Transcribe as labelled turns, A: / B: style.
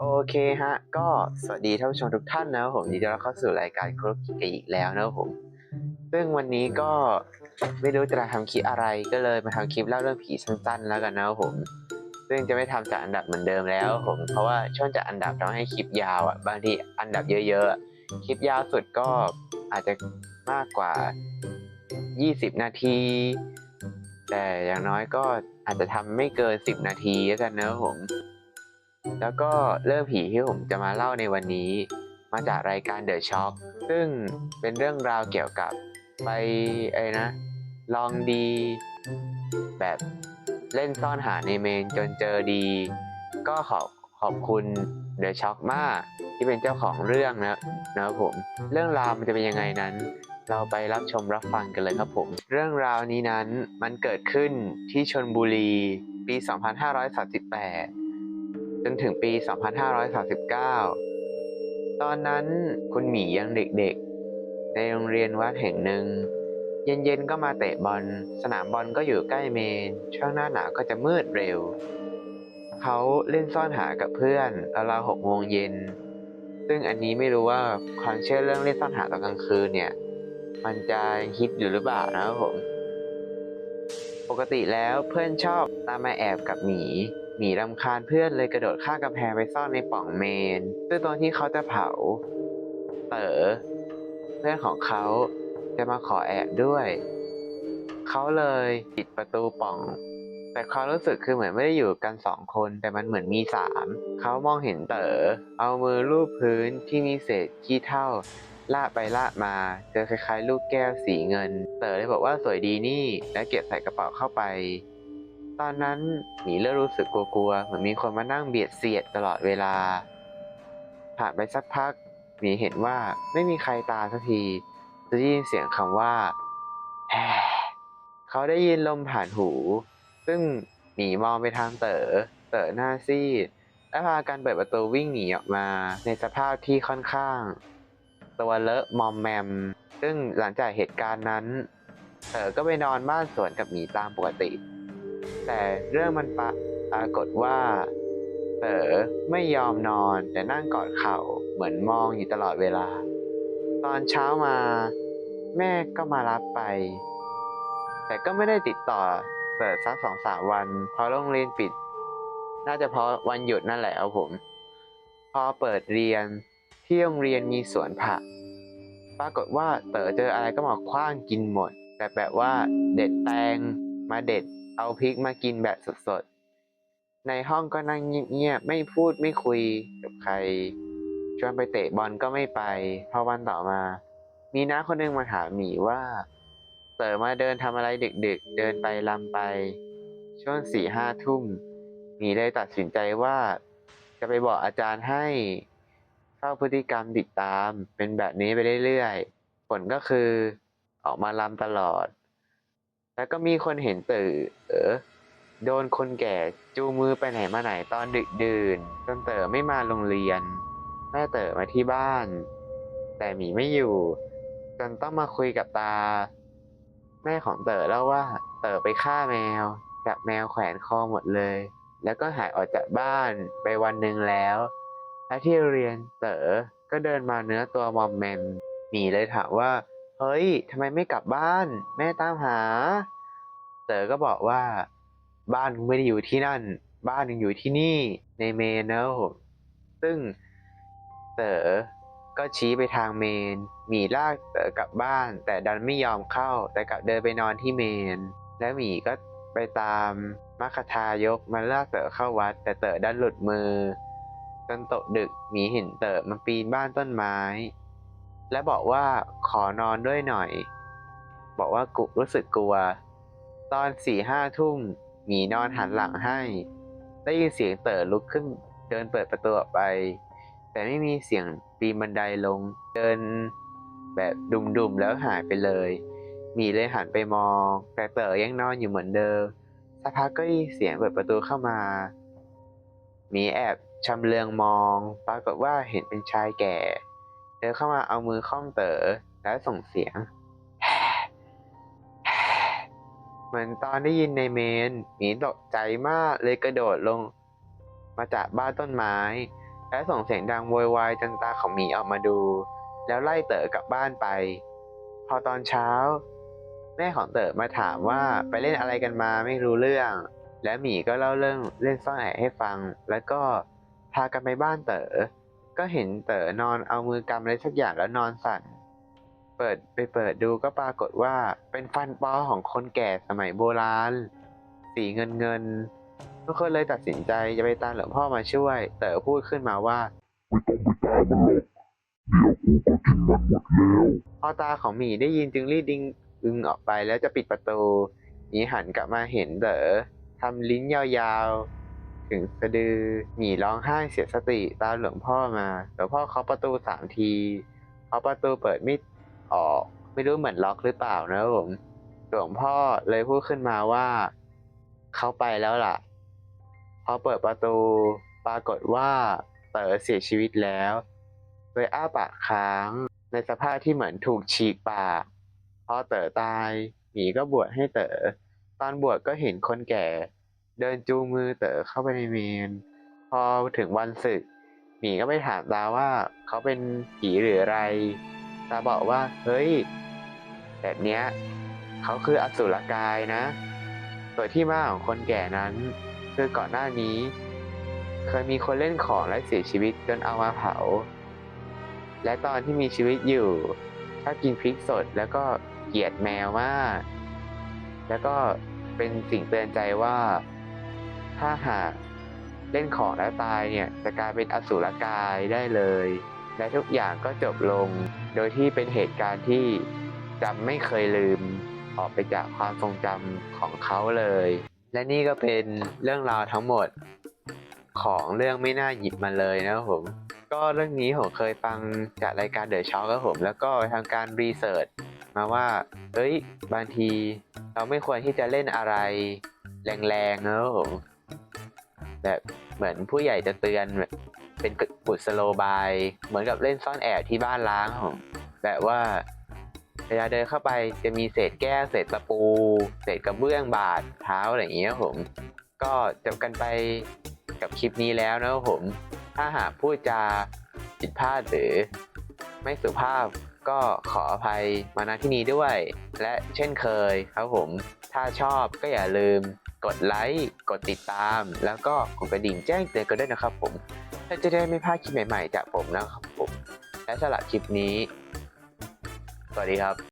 A: โอเคฮะ ก็สวัสดีท่านผู้ชมทุกท่านนะครับผมยินดีต้อนรับเข้าสู่รายการครบกิกอีกแล้วนะครับผม ซึ่งวันนี้ก็ไม่รู้จะทำคลิปอะไรก็เลยมาทำคลิปเล่าเรื่องผีสั้นๆ แล้วกันนะครับผม ซึ่งจะไม่ทำจากอันดับเหมือนเดิมแล้วผมเพราะว่าช่วงจากอันดับต้องให้คลิปยาวอะบางทีอันดับเยอะๆอะคลิปยาวสุดก็อาจจะมากกว่า 20 นาที แต่อย่างน้อยก็อาจจะทำไม่เกิน 10 นาทีแล้วกันนะครับผม แล้วก็เรื่องผีที่ผมจะมาเล่าในวันนี้ มาจากรายการ The Shock ซึ่งเป็นเรื่องราวเกี่ยวกับไปไอ้นะ ลองดี แบบเล่นซ่อนหาในเมนจนเจอดี ก็ขอบขอบคุณ The Shock มากที่เป็นเจ้าของเรื่องนะนะผม เรื่องราวมันจะเป็นยังไงนั้น เราไปรับชมรับฟังกันเลยครับผม เรื่องราวนี้นั้นมันเกิดขึ้นที่ชนบุรีปี 2538 นถึงปี 2539 ตอนนั้นคุณหมียังเด็กๆ ในโรงเรียนวัดแห่งหนึ่ง เย็นๆ ก็มาเตะบอล สนามบอลก็อยู่ใกล้เมน ช่วงหน้าหนาวก็จะมืดเร็ว เขาเล่นซ่อนหากับเพื่อนราวๆหกโมงเย็น ซึ่งอันนี้ไม่รู้ว่าความเชื่อเรื่องเล่นซ่อนหาตอนกลางคืนเนี่ย มันจะฮิตอยู่หรือเปล่านะครับผม ปกติแล้วเพื่อนชอบตามมาแอบกับหมี หมีรำคาญเพื่อนเลยกระโดดข้ามกำแพงไปซ่อนในป่องเมน ซึ่งตอนที่เขาจะเผา เต๋อเพื่อนของเขาจะมาขอแอบด้วย เขาเลยปิดประตูป่อง แต่ความรู้สึกคือเหมือนไม่ได้อยู่กันสองคนแต่มันเหมือนมีสามเขามองเห็นเต๋อเอามือลูบพื้นที่มีเศษขี้เท่าลากไปลากมาเจอคล้ายๆ ลูกแก้วสีเงิน เต๋อเลยบอกว่าสวยดีนี่ แล้วเก็บใส่กระเป๋าเข้าไป ตอนนั้นหมีเริ่มรู้สึกกลัวๆ เหมือนมีคนมานั่งเบียดเสียดตลอดเวลา ผ่านไปสักพักหมีเห็นว่าไม่มีใครตามสักทีจะได้ยินเสียงคำว่าแฮเขาได้ยินลมผ่านหู ซึ่งหมีมองไปทางเต๋อ เต๋อหน้าซีดและพากันเปิดประตูวิ่งหนีออกมา ในสภาพที่ค่อนข้าง ตัวเลอะมอมแมม ซึ่งหลังจากเหตุการณ์นั้น เต๋อก็ไปนอนบ้านสวนกับหมีตามปกติ แต่เรื่องมันปะปรากฏว่าเต๋อไม่ยอมนอนแต่นั่งกอดเข่าเหมือนมองอยู่ตลอดเวลา ตอนเช้ามาแม่ก็มารับไป แต่ก็ไม่ได้ติดต่อเปิดสักสองสามวันเพราะโรงเรียนปิด น่าจะเพราะวันหยุดนั่นแหละเอาผม พอเปิดเรียนที่โรงเรียนมีสวนผัก ปรากฏว่าเต๋อเจออะไรก็มาคว้างกินหมด แต่แบบว่าเด็ดแตงมาเด็ด เอาพริกมากินแบบสดๆ ในห้องก็นั่งเงียบๆ ไม่พูดไม่คุยกับใคร ชวนไปเตะบอลก็ไม่ไป พอวันต่อมา มีน้าคนหนึงมาถามหมีว่าเต๋อมาเดินทำอะไรดึก ๆ เดินไปลำไป ช่วงสี่ห้าทุ่มหมีเลยตัดสินใจว่า จะไปบอกอาจารย์ให้เฝ้าพฤติกรรมติดตามเป็นแบบนี้ไปเรื่อยๆ ผลก็คือออกมาลำตลอด แล้วก็มีคนเห็นเต๋อเออโดนคนแก่จูงมือไปไหนมาไหนตอนดึกดื่นจนเต๋อไม่มาโรงเรียนแม่เต๋อมาที่บ้าน แต่หมีไม่อยู่ จนต้องมาคุยกับตา แม่ของเต๋อเล่าว่า เต๋อไปฆ่าแมวจับแมวแขวนคอหมดเลย แล้วก็หายออกจากบ้านไปวันหนึ่งแล้วและที่เรียนเต๋อก็เดินมาเนื้อตัวมอมแมมหมีเลยถามว่า เฮ้ยทำไมไม่กลับบ้าน แม่ตามหา เต๋อก็บอกว่า บ้านไม่ได้อยู่ที่นั่น บ้านมึงอยู่ที่นี่ในเมนเนอะซึ่งเต๋อก็ชี้ไปทางเมนหมีลากเต๋อกลับบ้าน แต่ดันไม่ยอมเข้า แต่กลับเดินไปนอนที่เมน แล้วหมีก็ไปตามมัคคทายกมาลากเต๋อเข้าวัด แต่เต๋อดันหลุดมือจนตกดึกหมีเห็นเต๋อมันปีนบ้านต้นไม้ และบอกว่าขอนอนด้วยหน่อย บอกว่ากุรู้สึกกลัว ตอนสี่ห้าทุ่มหมีนอนหันหลังให้ ได้ยินเสียงเต๋อลุกขึ้นเดินเปิดประตูออกไป แต่ไม่มีเสียงปีนบันไดลง เดินแบบดุมๆแล้วหายไปเลยหมีเลยหันไปมอง แต่เต๋อยังนอนอยู่เหมือนเดิมสักพักก็ได้ยินเสียงเปิดประตูเข้ามาหมีแอบชำเลืองมอง ปรากฏว่าเห็นเป็นชายแก่ เดินเข้ามาเอามือข้อมเต๋อแล้วส่งเสียง เหมือนตอนได้ยินในเมนหมีตกใจมากเลยกระโดดลง มาจากบ้านต้นไม้ และส่งเสียงดังโวยวายจนตาของหมีออกมาดู แล้วไล่เต๋อกลับบ้านไป พอตอนเช้า แม่ของเต๋อมาถามว่าไปเล่นอะไรกันมาไม่รู้เรื่อง และหมีก็เล่าเรื่องเล่นซ่อนแอบให้ฟัง แล้วก็พากันไปบ้านเต๋อ ก็เห็นเต๋อนอนเอามือกำอะไรสักอย่างแล้วนอนสั่น เปิดไปเปิดดูก็ปรากฏว่าเป็นฟันปลอของคนแก่สมัยโบราณ สีเงินเงินๆทุกคนเลยตัดสินใจจะไปตามหลวงพ่อมาช่วย เต๋อพูดขึ้นมาว่า
B: ไม่ต้องไปตามมันหรอกเดี๋ยวกูก็กินมันหมดแล้ว
A: พอตาของหมีได้ยินจึงรีบดึงดึงออกไปแล้วจะปิดประตูหมีหันกลับมาเห็นเต๋อทำลิ้นยาวๆ ถึงสะดือ หมีร้องไห้เสียสติตามหลวงพ่อมา หลวงพ่อเคาะประตูสามทีเคาะประตูเปิดไม่ออก ไม่รู้เหมือนล็อกหรือเปล่านะผมหลวงพ่อเลยพูดขึ้นมาว่าเขาไปแล้วล่ะพอเปิดประตูปรากฏว่าเต๋อเสียชีวิตแล้วโดยอ้าปากค้างในสภาพที่เหมือนถูกฉีกปากพอเต๋อตายหมีก็บวชให้เต๋อตอนบวชก็เห็นคนแก่ เดินจูงมือเต๋อเข้าไปในเมน พอถึงวันศึก หมีก็ไปถามตาว่าเขาเป็นผีหรืออะไร ตาบอกว่า เฮ้ย แบบเนี้ยเขาคืออสุรกายนะส่วนที่มาของคนแก่นั้น คือก่อนหน้านี้ เคยมีคนเล่นของและเสียชีวิตจนเอามาเผา และตอนที่มีชีวิตอยู่ชอบกินพริกสดแล้วก็เกลียดแมวมาก แล้วก็เป็นสิ่งเตือนใจว่า ถ้าหากเล่นของแล้วตายเนี่ยจะกลายเป็นอสุรกายได้เลย และทุกอย่างก็จบลง โดยที่เป็นเหตุการณ์ที่จำไม่เคยลืมออกไปจากความทรงจำของเขาเลย และนี่ก็เป็นเรื่องราวทั้งหมดของเรื่องไม่น่าหยิบมาเลยนะครับผม ก็เรื่องนี้ผมเคยฟังจากรายการเดอะช็อคครับผม แล้วก็ทางการรีเสิร์ชมาว่า เฮ้ย บางทีเราไม่ควรที่จะเล่นอะไร แรงๆนะครับผม แบบเหมือนผู้ใหญ่จะเตือนแบบเป็นกุศโลบาย เหมือนกับเล่นซ่อนแอบที่บ้านล้างครับผมแบบว่าเวลาเดินเข้าไปจะมีเศษแก้วเศษตะปู เศษกระเบื้องบาดเท้าอะไรอย่างเงี้ยครับผมก็จบกันไปกับคลิปนี้แล้วนะครับผม ถ้าหากพูดจาผิดพลาดหรือไม่สุภาพก็ขออภัยมาณที่นี้ด้วย และเช่นเคยครับผม ถ้าชอบก็อย่าลืม กดไลค์กดติดตาม แล้วก็กดกระดิ่งแจ้งเตือนกันด้วยนะครับผมเพื่อจะได้ไม่พลาดคลิปใหม่ๆจากผมนะครับผมและสำหรับคลิปนี้ สวัสดีครับ